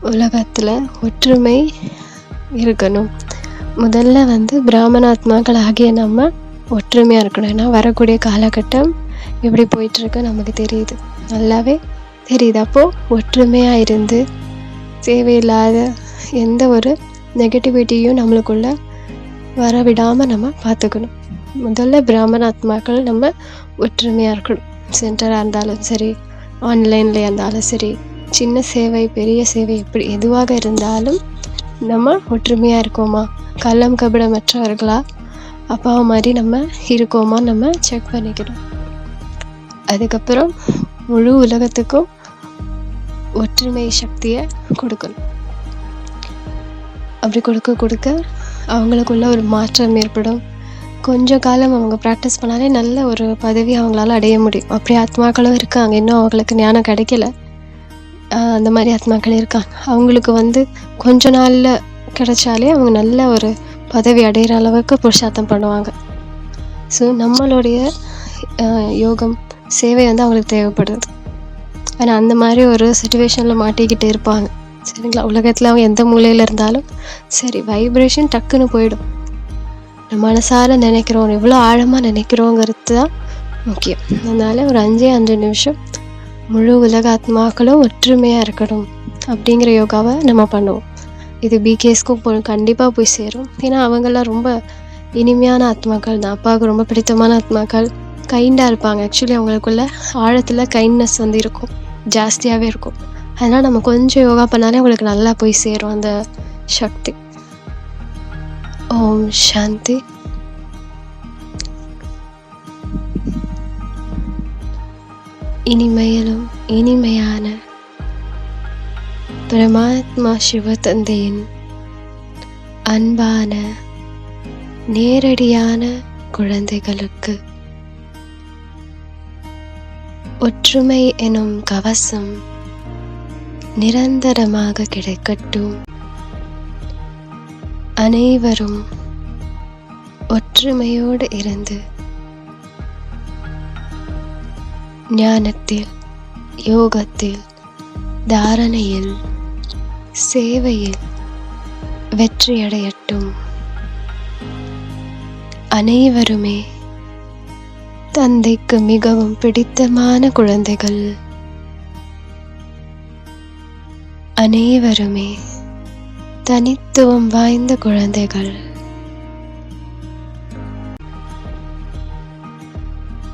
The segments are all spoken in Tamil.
உலகத்தில் ஒற்றுமை இருக்கணும். முதல்ல வந்து பிராமணாத்மாக்கள் ஆகிய நம்ம ஒற்றுமையாக இருக்கணும். ஏன்னா வரக்கூடிய காலகட்டம் எப்படி போயிட்டுருக்கு நமக்கு தெரியுது. நல்லாவே தெரியுது. அப்போது ஒற்றுமையாக இருந்து தேவையில்லாத எந்த ஒரு நெகட்டிவிட்டியும் நம்மளுக்குள்ள வர விடாமல் நம்ம பார்த்துக்கணும். முதல்ல பிராமணாத்மாக்கள் நம்ம ஒற்றுமையாக இருக்கணும். சென்டராக இருந்தாலும் சரி ஆன்லைனில் இருந்தாலும் சரி சின்ன சேவை பெரிய சேவை எப்படி எதுவாக இருந்தாலும் நம்ம ஒற்றுமையாக இருக்கோமா? கள்ளம் கபடமற்றவர்களா? அப்பாவை மாதிரி நம்ம இருக்கோமா நம்ம செக் பண்ணிக்கணும். அதுக்கப்புறம் முழு உலகத்துக்கும் ஒற்றுமை சக்தியை கொடுக்கணும். அப்படி கொடுக்க கொடுக்க அவங்களுக்குள்ள ஒரு மாற்றம் ஏற்படும். கொஞ்ச காலம் அவங்க ப்ராக்டிஸ் பண்ணாலே நல்ல ஒரு பதவி அவங்களால அடைய முடியும். அப்படி ஆத்மாக்களும் இருக்காங்க. இன்னும் அவங்களுக்கு ஞானம் கிடைக்கல. அந்த மாதிரி ஆத்மாக்கள் இருக்காங்க. அவங்களுக்கு வந்து கொஞ்ச நாளில் கிடைச்சாலே அவங்க நல்ல ஒரு பதவி அடைகிற அளவுக்கு புருஷார்த்தம் பண்ணுவாங்க. ஸோ நம்மளுடைய யோகம் சேவை வந்து அவங்களுக்கு தேவைப்படுது. ஆனால் அந்த மாதிரி ஒரு சுச்சுவேஷனில் மாட்டிக்கிட்டு இருப்பாங்க. சரிங்களா? உலகத்தில் அவங்க எந்த மூலையில் இருந்தாலும் சரி வைப்ரேஷன் டக்குன்னு போயிடும். நம்ம மனசார நினைக்கிறோம் எவ்வளோ ஆழமாக நினைக்கிறோங்கிறது தான் முக்கியம். அதனால் ஒரு அஞ்சே அஞ்சு நிமிஷம் முழு உலக ஆத்மாக்களும் ஒற்றுமையாக இருக்கணும் அப்படிங்கிற யோகாவை நம்ம பண்ணுவோம். இது பிகேஸ்க்கும் போ கண்டிப்பாக போய் சேரும். ஏன்னா அவங்கெல்லாம் ரொம்ப இனிமையான ஆத்மாக்கள் தான். அப்பாவுக்கு ரொம்ப பிடித்தமான ஆத்மாக்கள். கைண்டாக இருப்பாங்க. ஆக்சுவலி அவங்களுக்குள்ள ஆழத்தில் கைண்ட்னஸ் வந்து இருக்கும். ஜாஸ்தியாகவே இருக்கும். அதனால் நம்ம கொஞ்சம் யோகா பண்ணாலே அவங்களுக்கு நல்லா போய் சேரும் அந்த சக்தி. ஓம் சாந்தி. இனிமையிலும் இனிமையான பரமாத்மா சிவதந்தையின் அன்பான நேரடியான குழந்தைகளுக்கு ஒற்றுமை எனும் கவசம் நிரந்தரமாக கிடைக்கட்டும். அனைவரும் ஒற்றுமையோடு இருந்து ஞானத்தில் யோகத்தில் தாரணையில் சேவையில் வெற்றியடையட்டும். அனைவருமே தந்தைக்கு மிகவும் பிடித்தமான குழந்தைகள். அனைவருமே தனித்துவம் வாய்ந்த குழந்தைகள்.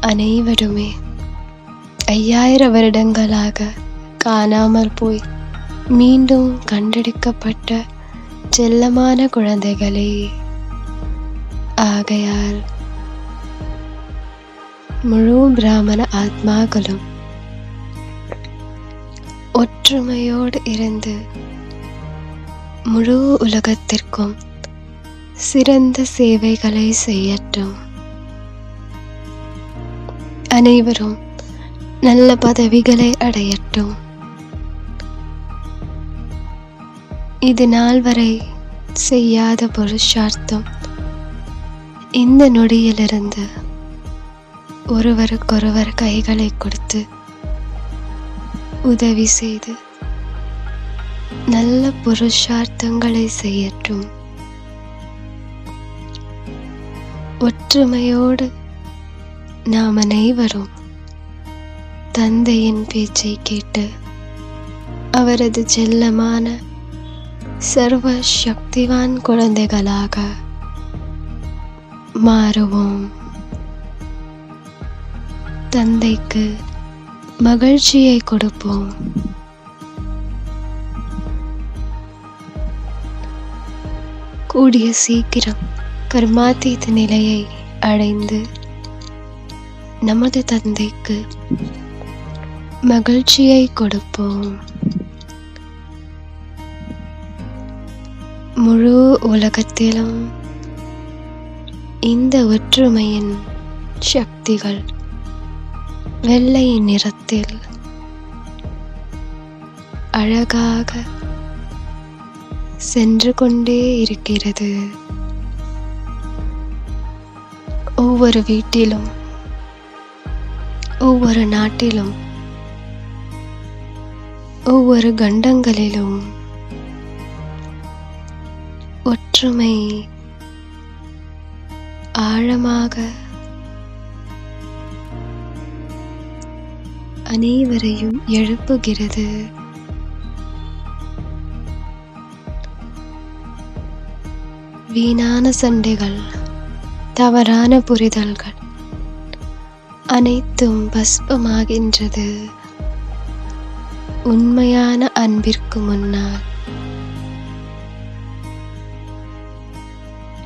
அனைவருமே ஐயாயிரம் வருடங்களாக காணாமல் போய் மீண்டும் கண்டெடுக்கப்பட்ட செல்லமான குழந்தைகளே. ஆகையால் முழு பிராமண ஆத்மாக்களும் ஒற்றுமையோடு இருந்து முழு உலகத்திற்கும் சிறந்த சேவைகளை செய்யட்டும். அனைவரும் நல்ல பதவிகளை அடையட்டும். இது நாள் வரை செய்யாத புருஷார்த்தம். இந்த நொடியிலிருந்து ஒருவருக்கொருவர் கைகளை கொடுத்து உதவி செய்து நல்ல புருஷார்த்தங்களை செய்யட்டும். ஒற்றுமையோடு நாம் அனைவரும் தந்தையின் பேச்சை கேட்டு அவரது செல்லமான சர்வ சக்திவான் குழந்தைகளாக மாறுவோம். தந்தைக்கு மகிழ்ச்சியை கொடுப்போம். கூடிய சீக்கிரம் கர்மாத்தீத நிலையை அடைந்து நமது தந்தைக்கு மகிழ்ச்சியை கொடுப்போம். முழு உலகத்திலும் இந்த ஒற்றுமையின் சக்திகள் வெள்ளை நிறத்தில் அழகாக சென்று கொண்டே இருக்கிறது. ஒவ்வொரு வீட்டிலும் ஒவ்வொரு நாட்டிலும் ஒவ்வொரு கண்டங்களிலும் ஒற்றுமை ஆழமாக அனைவரையும் எழுப்புகிறது. வீணான சண்டைகள் தவறான புரிதல்கள் அனைத்தும் பஸ்பமாகின்றது. உண்மையான அன்பிற்கு முன்னால்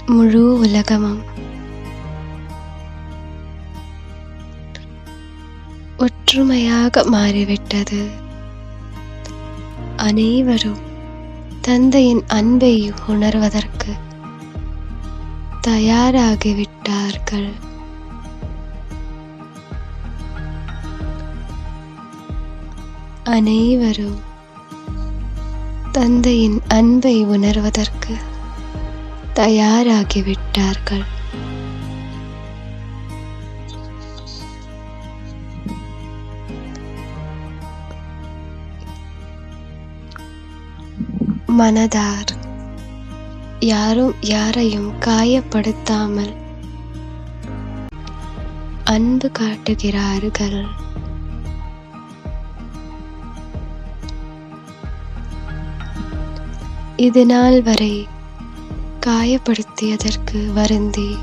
முழு உலகமும் ஒற்றுமையாக மாறிவிட்டது. அனைவரும் தந்தையின் அன்பை உணர்வதற்கு தயாராகிவிட்டார்கள். அனைவரும் தந்தையின் அன்பை உணர்வதற்கு தயாராகிவிட்டார்கள். மனதார் யாரும் யாரையும் காயப்படுத்தாமல் அன்பு காட்டுகிறார்கள். இது நாள் வரை காயப்படுத்தியதற்கு வருந்தி.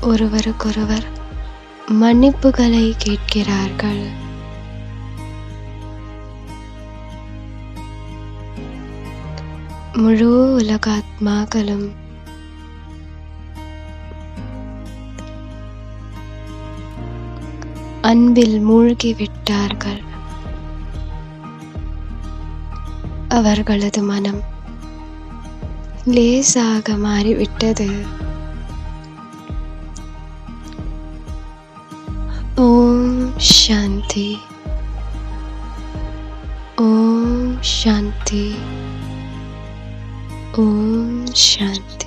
ஒருவருக்கொருவர் மன்னிப்புகளை கேட்கிறார்கள். முழு உலகாத்மாக்களும் அன்பில் மூழ்கிவிட்டார்கள். அவர்களது மனம் லேசாக மாறிவிட்டது. ஓம் சாந்தி. ஓம் சாந்தி. ஓம் சாந்தி.